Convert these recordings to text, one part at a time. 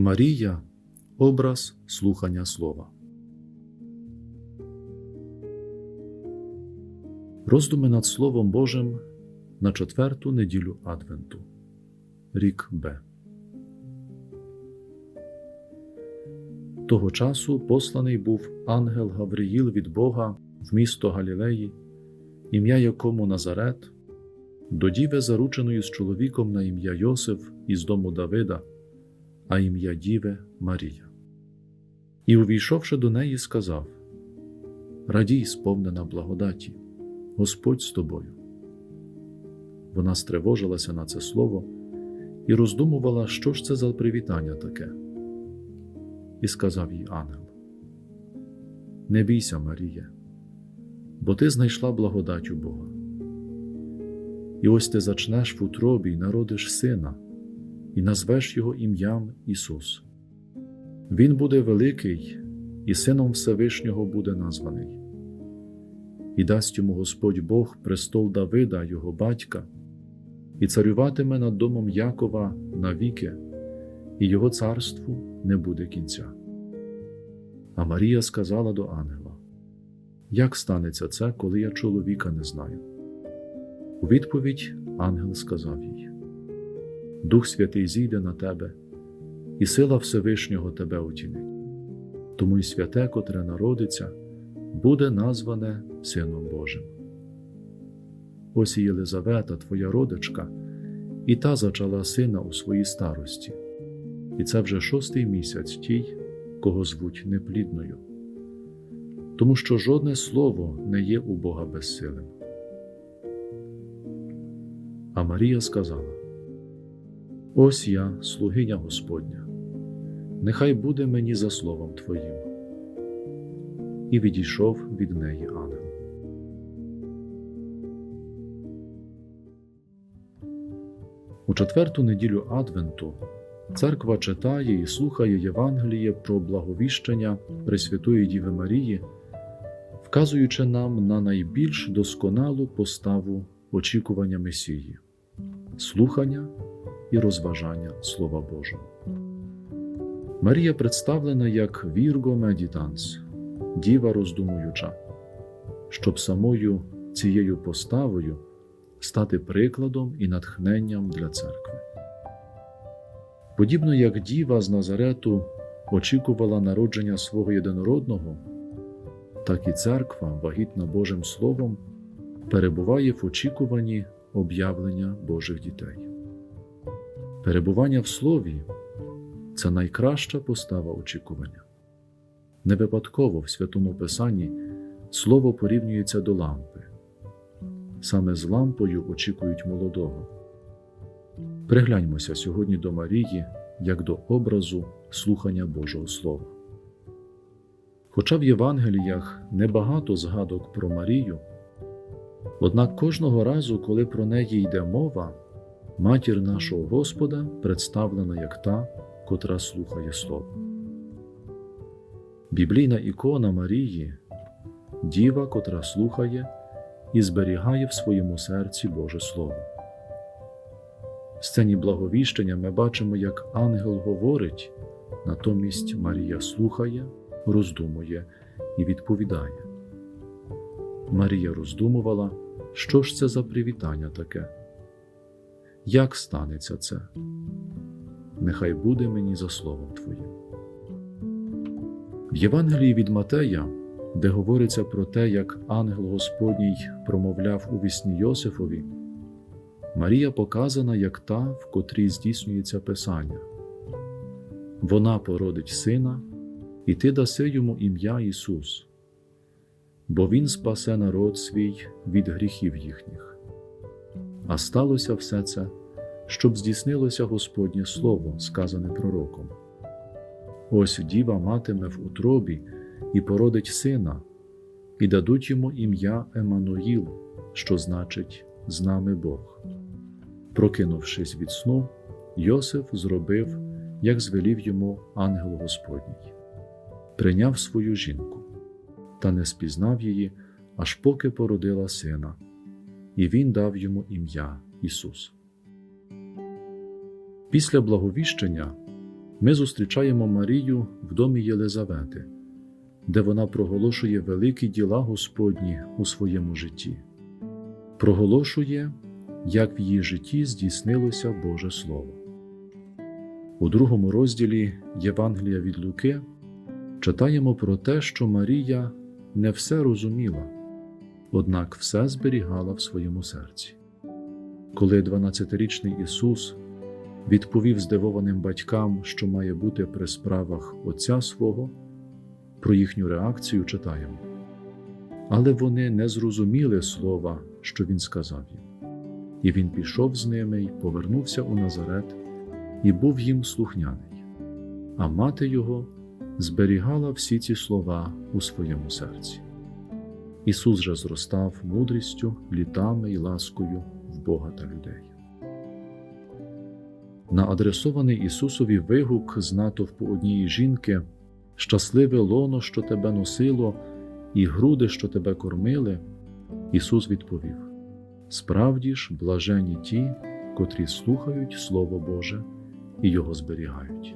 Марія образ слухання слова. Роздуми над Словом Божим на четверту неділю Адвенту. Рік Б. Того часу посланий був ангел Гавриїл від Бога в місто Галілеї, ім'я якому Назарет, до діви, зарученої з чоловіком на ім'я Йосиф із дому Давида, а ім'я Діви Марія. І, увійшовши до неї, сказав: Радій, сповнена благодаті, Господь з тобою. Вона стривожилася на це слово і роздумувала, що ж це за привітання таке. І сказав їй ангел: Не бійся, Марія, бо ти знайшла благодать у Бога. І ось ти зачнеш в утробі й народиш сина, і назвеш його ім'ям Ісус. Він буде великий, і сином Всевишнього буде названий, і дасть йому Господь Бог престол Давида, його батька, і царюватиме над домом Якова навіки, і його царству не буде кінця. А Марія сказала до ангела: Як станеться це, коли я чоловіка не знаю? У відповідь ангел сказав їй: Дух Святий зійде на тебе, і сила Всевишнього тебе утінить. Тому й святе, котре народиться, буде назване Сином Божим. Ось і Єлизавета, твоя родичка, і та зачала сина у своїй старості, і це вже шостий місяць тій, кого звуть неплідною, тому що жодне слово не є у Бога безсилим. А Марія сказала: Ось я, слугиня Господня, нехай буде мені за словом Твоїм. І відійшов від неї ангел. У четверту неділю Адвенту церква читає і слухає Євангеліє про благовіщення Пресвятої Діви Марії, вказуючи нам на найбільш досконалу поставу очікування Месії, слухання і розважання Слова Божого. Марія представлена як Вірго Медітанс, діва роздумуюча, щоб самою цією поставою стати прикладом і натхненням для церкви. Подібно як діва з Назарету очікувала народження свого єдинородного, так і церква, вагітна Божим Словом, перебуває в очікуванні об'явлення Божих дітей. Перебування в Слові це найкраща постава очікування. Не випадково в Святому Писанні Слово порівнюється до лампи. Саме з лампою очікують молодого. Пригляньмося сьогодні до Марії як до образу слухання Божого Слова. Хоча в Євангеліях небагато згадок про Марію, однак кожного разу, коли про неї йде мова, матір нашого Господа представлена як та, котра слухає Слово. Біблійна ікона Марії діва, котра слухає і зберігає в своєму серці Боже Слово. В сцені благовіщення ми бачимо, як ангел говорить, натомість Марія слухає, роздумує і відповідає. Марія роздумувала, що ж це за привітання таке? Як станеться це? Нехай буде мені за словом Твоїм. В Євангелії від Матея, де говориться про те, як ангел Господній промовляв у вісні Йосифові, Марія показана як та, в котрій здійснюється Писання. Вона породить сина, і ти даси йому ім'я Ісус, бо Він спасе народ свій від гріхів їхніх. А сталося все це, щоб здійснилося Господнє Слово, сказане пророком. Ось діва матиме в утробі і породить сина, і дадуть йому ім'я Еммануїл, що значить з нами Бог. Прокинувшись від сну, Йосиф зробив, як звелів йому ангел Господній, прийняв свою жінку та не спізнав її, аж поки породила сина, і він дав йому ім'я Ісус. Після благовіщення ми зустрічаємо Марію в домі Єлизавети, де вона проголошує великі діла Господні у своєму житті, проголошує, як в її житті здійснилося Боже Слово. У другому розділі Євангелія від Луки читаємо про те, що Марія не все розуміла, однак все зберігала в своєму серці. Коли 12-річний Ісус відповів здивованим батькам, що має бути при справах Отця свого, про їхню реакцію читаємо. Але вони не зрозуміли слова, що Він сказав їм. І він пішов з ними й повернувся у Назарет, і був їм слухняний, а мати його зберігала всі ці слова у своєму серці. Ісус же зростав мудрістю, літами й ласкою в Бога та людей. На адресований Ісусові вигук з натовпу однієї жінки Щасливе лоно, що тебе носило, і груди, що тебе кормили, Ісус відповів: Справді ж, блажені ті, котрі слухають Слово Боже і його зберігають.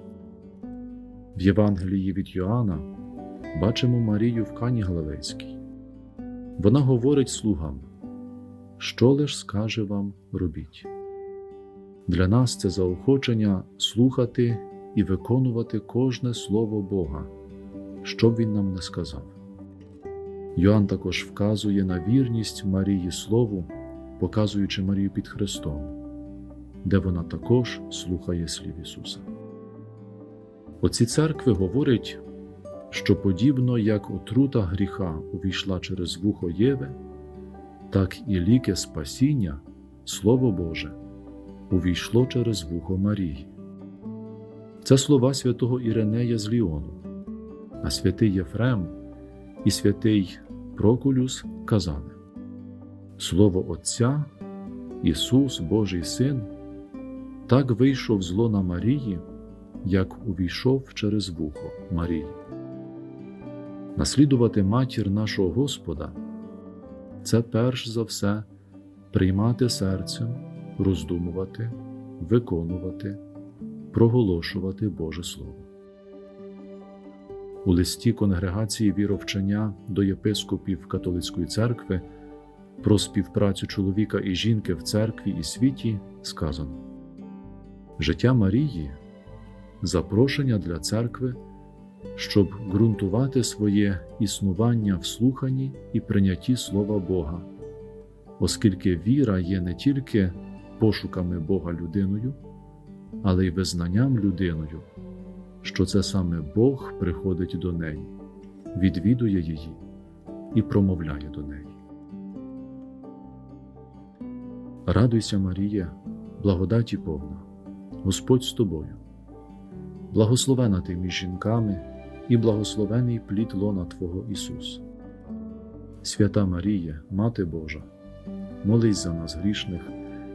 В Євангелії від Йоанна бачимо Марію в Кані Галилейській. Вона говорить слугам, що лиш скаже вам робіть. Для нас це заохочення слухати і виконувати кожне слово Бога, що б він нам не сказав. Йоанн також вказує на вірність Марії Слову, показуючи Марію під Христом, де вона також слухає слів Ісуса. Оці церкви говорять, що подібно як отрута гріха увійшла через вухо Єви, так і ліки спасіння, Слово Боже, увійшло через вухо Марії. Це слова святого Іринея з Ліону, а святий Єфрем і святий Прокулюс казали: Слово Отця, Ісус, Божий Син, так вийшов з лона Марії, як увійшов через вухо Марії. Наслідувати матір нашого Господа це перш за все приймати серцем, роздумувати, виконувати, проголошувати Боже Слово. У листі конгрегації віровчення до єпископів католицької церкви про співпрацю чоловіка і жінки в церкві і світі сказано: Життя Марії запрошення для церкви, щоб ґрунтувати своє існування в слуханні і прийнятті Слова Бога, оскільки віра є не тільки пошуками Бога людиною, але й визнанням людиною, що це саме Бог приходить до неї, відвідує її і промовляє до неї. Радуйся, Марія, благодаті повна, Господь з тобою, благословена ти між жінками і благословений плід лона Твого Ісус. Свята Марія, Мати Божа, молись за нас грішних,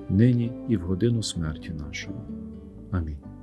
нині і в годину смерті нашої. Амінь.